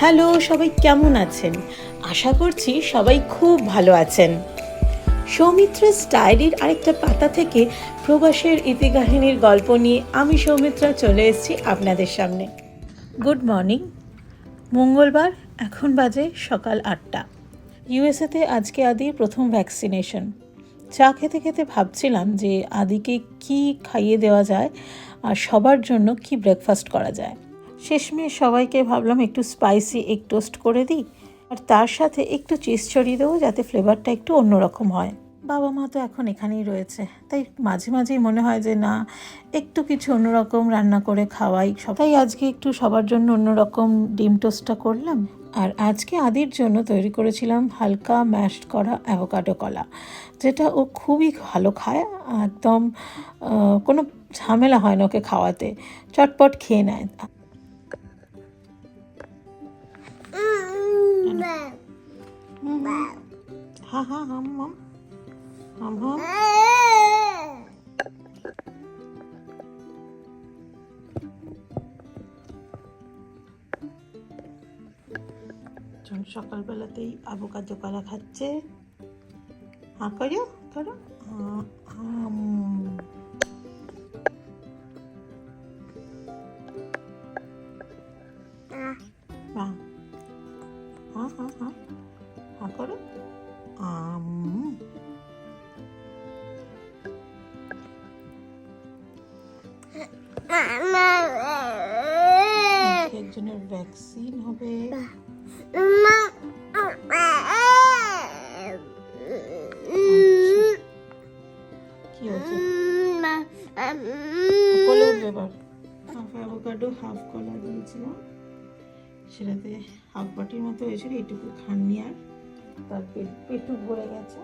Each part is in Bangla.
হ্যালো, সবাই কেমন আছেন? আশা করছি সবাই খুব ভালো আছেন। সৌমিত্রা স্টাইলির আরেকটা পাতা থেকে প্রবাসের ইতিকাহিনীর গল্প নিয়ে আমি সৌমিত্রা চলে এসেছি আপনাদের সামনে। Good morning. মঙ্গলবার, এখন বাজে সকাল আটটা। ইউএসএতে আজকে আদির প্রথম ভ্যাকসিনেশন। চা খেতে খেতে ভাবছিলাম যে আদিকে কি খাইয়ে দেওয়া যায় আর সবার জন্য কি ব্রেকফাস্ট করা যায়। শেষমেশ সবাইকে ভাবলাম একটু স্পাইসি এগ টোস্ট করে দিই। আর তার সাথে একটু চিজ ছড়িয়ে দেবো যাতে ফ্লেভারটা একটু অন্যরকম হয়। বাবা মা তো এখন এখানেই রয়েছে, তাই মাঝে মাঝেই মনে হয় যে না, একটু কিছু অন্যরকম রান্না করে খাওয়াই। তাই আজকে একটু সবার জন্য অন্যরকম ডিম টোস্টটা করলাম। আর আজকে আদির জন্য তৈরি করেছিলাম হালকা ম্যাশড করা অ্যাভোকাডো কলা, যেটা ও খুবই ভালো খায়। একদম কোনো ঝামেলা হয় না ওকে খাওয়াতে, চটপট খেয়ে নেয়। হা হা হাম হাম হাম হাম জন সকালবেলাতেই আবোকাদো কলা খাচ্ছে। হ্যাঁ করো করো। হ্যাঁ হ্যাঁ হ্যাঁ হ্যাঁ করো। আম একজনের ভ্যাকসিন হবে। কি হচ্ছে কোলে উঠবে হাফ অ্যাভোকাডো হাফ কলা দিয়েছিলাম। সেটাতে হাফ বাটির মতো হয়েছিল, এইটুকু খাননি আর। তার পেট পেটুক ভরে গেছে।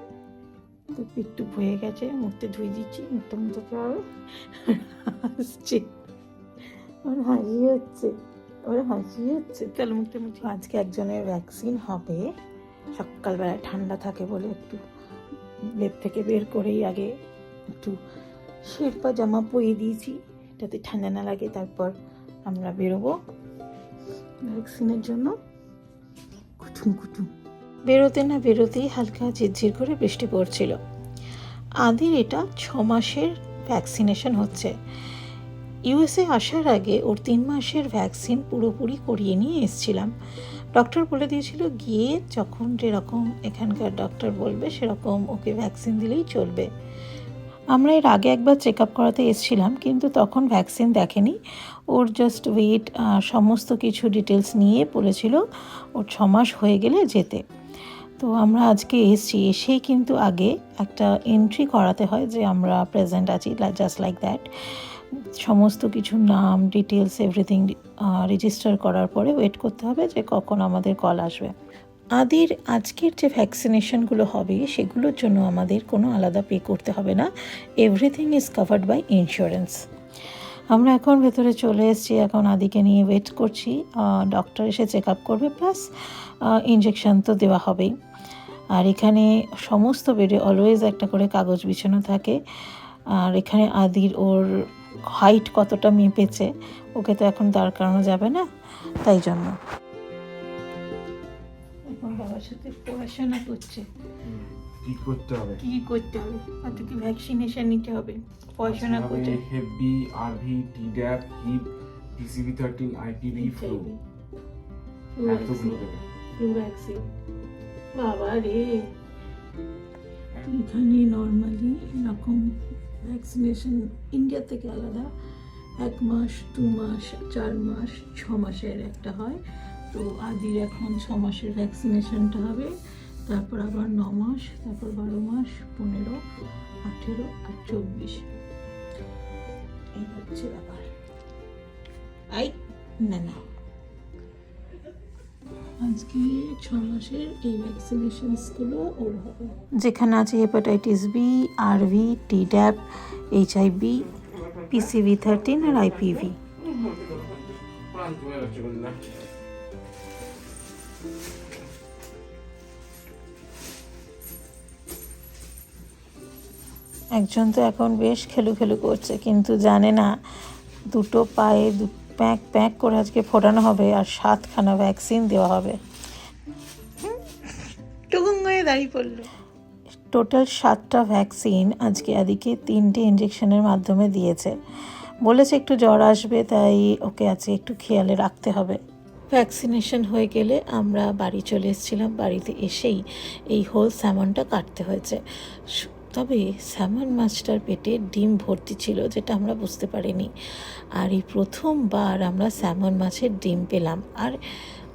তো পেটুক হয়ে গেছে মুখতে ধুয়ে দিচ্ছি, মুখটা মুখতে হবে। হাসছে ওর হাসি হচ্ছে ওর হাসি হচ্ছে। তাহলে মুখটা মুখে আজকে একজনের ভ্যাকসিন হবে। সকালবেলা ঠান্ডা থাকে বলে একটু লেপ থেকে বের করেই আগে একটু শেরপা জামা পরিয়ে দিয়েছি, যাতে ঠান্ডা না লাগে। তারপর আমরা বেরোবো ভ্যাকসিনের জন্য। কুটুম কুটুম। বেরোতে না বেরোতেই হালকা ঝিরঝির করে বৃষ্টি পড়ছিল। আদির এটা ছ মাসের ভ্যাকসিনেশন হচ্ছে। ইউএসএ আসার আগে ওর তিন মাসের ভ্যাকসিন পুরোপুরি করিয়ে নিয়ে এসেছিলাম। ডক্টর বলে দিয়েছিল, গিয়ে যখন যেরকম এখানকার ডক্টর বলবে, সেরকম ওকে ভ্যাকসিন দিলেই চলবে। আমরা এর আগে একবার চেক আপ করাতে এসেছিলাম, কিন্তু তখন ভ্যাকসিন দেখেনি। ওর জাস্ট ওয়েট সমস্ত কিছু ডিটেলস নিয়ে বলেছিল, ওর ছ মাস হয়ে গেলে যেতে। তো আমরা আজকে এসেছি, এসেই কিন্তু আগে একটা এন্ট্রি করাতে হয় যে আমরা প্রেজেন্ট আছি জাস্ট লাইক দ্যাট সমস্ত কিছু নাম ডিটেলস এভরিথিং রেজিস্টার করার পরে ওয়েট করতে হবে যে কখন আমাদের কল আসবে। আদির আজকের যে ভ্যাকসিনেশনগুলো হবে, সেগুলোর জন্য আমাদের কোনো আলাদা পে করতে হবে না। Everything is covered by insurance আমরা এখন ভেতরে চলে এসেছি, এখন আদিকে নিয়ে ওয়েট করছি। ডক্টর এসে চেক আপ করবে প্লাস ইঞ্জেকশন তো দেওয়া হবেই। আর এখানে সমস্ত বেডে অলওয়েজ একটা করে কাগজ বিছানো থাকে। আর এখানে আদির ওর হাইট কতটা মেপেছে, ওকে তো এখন দাঁড় করানো যাবে না, তাই জন্য। এখন বাবার সাথে পড়াশোনা করছে। কি করতে হবে? কি করতে হবে? কত কি ভ্যাকসিনেশন নিতে হবে পড়াশোনা করতে Hep B RV Tdap Hib PCV thirteen IPV flu এতগুলো দেবে। ফ্লু ভ্যাকসিন বাবা রে। এখানে নর্মালি এরকম ভ্যাকসিনেশন ইন্ডিয়া থেকে আলাদা। এক মাস দু মাস চার মাস ছ মাসের একটা হয়। তো আদির এখন ছ মাসের ভ্যাকসিনেশনটা হবে। তারপর আবার ন মাস তারপর বারো মাস পনেরো আঠেরো আর চব্বিশ। এই হচ্ছে ব্যাপার। আই না না। আজকে ছ মাসের এই ভ্যাকসিনেশনসগুলো ওর হবে। যেখানে আছে hepatitis B RV Tdap HIV PCV thirteen আর আইপিভি একজন তো এখন বেশ খেলু খেলু করছে কিন্তু জানে না দুটো পায়ে দু- প্যাক প্যাক করে আজকে ফোটানো হবে আর সাতখানা ভ্যাকসিন দেওয়া হবে। টুকুং দাঁড়িয়ে পড়ল। টোটাল সাতটা ভ্যাকসিন আজকে আদিকে তিনটে ইঞ্জেকশনের মাধ্যমে দিয়েছে। বলেছে একটু জ্বর আসবে তাই ওকে আজকে একটু খেয়ালে রাখতে হবে। ভ্যাকসিনেশন হয়ে গেলে আমরা বাড়ি চলে এসেছিলাম বাড়িতে এসেই এই হোল স্যামনটা কাটতে হয়েছে। তবে স্যামন মাছটার পেটে ডিম ভর্তি ছিল যেটা আমরা বুঝতে পারিনি। আর এই প্রথমবার আমরা স্যামন মাছের ডিম পেলাম। আর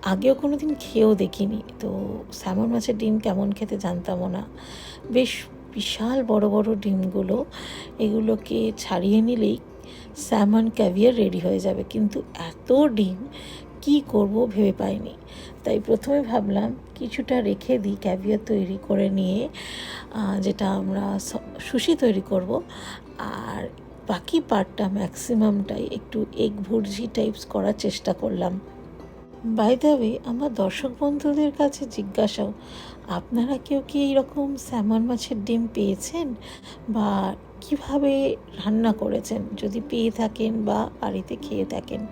আগেও কোনো দিন খেয়েও দেখিনি। তো স্যামন মাছের ডিম কেমন খেতে জানতামও না। বেশ বিশাল বড় বড় ডিমগুলো, এগুলোকে ছাড়িয়ে নিলেই স্যামন ক্যাভিয়ার রেডি হয়ে যাবে। কিন্তু এত ডিম কি করব ভেবে পাইনি। তাই প্রথমে ভাবলাম কিছুটা রেখে দিই ক্যাভিয়ার তৈরি করে নিয়ে যেটা আমরা সুশি তৈরি করব। আর বাকি পার্টটা ম্যাক্সিমামটাই একটু এগ ভুর্জি টাইপস করার চেষ্টা করলাম। বাই দ্য আমার দর্শক বন্ধুদের কাছে জিজ্ঞাসাও, আপনারা কেউ কি এইরকম স্যামন মাছের ডিম পেয়েছেন? বা কীভাবে রান্না করেছেন? যদি পেয়ে থাকেন বা বাড়িতে খেয়ে থাকেন,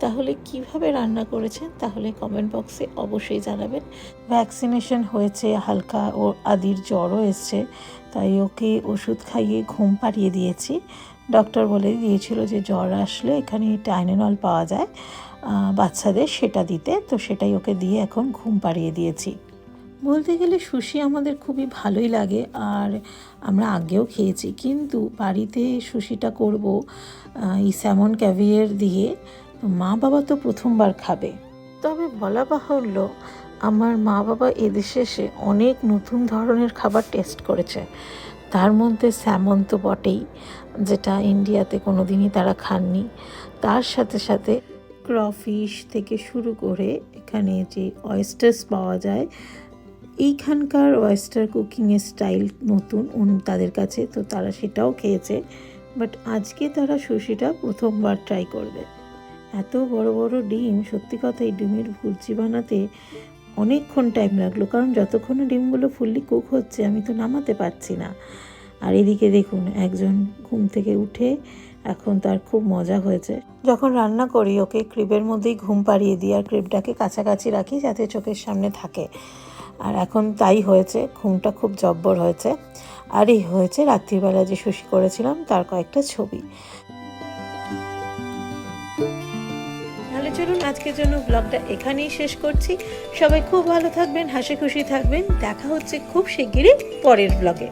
তাহলে কীভাবে রান্না করেছেন? তাহলে কমেন্ট বক্সে অবশ্যই জানাবেন। ভ্যাকসিনেশন হয়েছে, হালকা ও আদির জ্বরও এসছে, তাই ওকে ওষুধ খাইয়ে ঘুম পাড়িয়ে দিয়েছি। ডক্টর বলে দিয়েছিল যে জ্বর আসলে এখানে টাইনেনল পাওয়া যায়। বাচ্চাদের সেটা দিতে। তো সেটাই ওকে দিয়ে এখন ঘুম পাড়িয়ে দিয়েছি। বলতে গেলে সুশি আমাদের খুবই ভালোই লাগে আর আমরা আগেও খেয়েছি। কিন্তু বাড়িতে সুশিটা করব এই স্যামন ক্যাভিয়ার দিয়ে মা বাবা তো প্রথমবার খাবে। তবে বলা বাহুল্য, আমার মা বাবা এদেশে এসে অনেক নতুন ধরনের খাবার টেস্ট করেছে। তার মধ্যে স্যামন তো বটেই, যেটা ইন্ডিয়াতে কোনো দিনই তারা খাননি। তার সাথে সাথে ক্রফিশ থেকে শুরু করে এখানে যে অয়েস্টার্স পাওয়া যায়, এইখানকার ওয়েস্টার কুকিংয়ের স্টাইল নতুন তাদের কাছে, তো তারা সেটাও খেয়েছে। বাট আজকে তারা সুশিটা প্রথমবার ট্রাই করবে। এত বড় বড় ডিম, সত্যি কথা এই ডিমের ভুর্জি বানাতে অনেকক্ষণ টাইম লাগল, কারণ যতক্ষণ ডিমগুলো ফুললি কুক হচ্ছে আমি তো নামাতে পারছি না। আর এদিকে দেখুন, একজন ঘুম থেকে উঠে এখন তার খুব মজা হয়েছে। যখন রান্না করি, ওকে ক্রিবের মধ্যেই ঘুম পাড়িয়ে দিই আর ক্রিবটাকে কাছাকাছি রাখি যাতে চোখের সামনে থাকে। আর এখন তাই হয়েছে, ঘুমটা খুব জব্বর হয়েছে। আর এই হয়েছে রাত্রিবেলা যে শুষি করেছিলাম, তার কয়েকটা ছবি। তাহলে চলুন আজকের জন্য ব্লগটা এখানেই শেষ করছি। সবাই খুব ভালো থাকবেন, হাসি খুশি থাকবেন। দেখা হচ্ছে খুব শিগগিরই পরের ব্লগে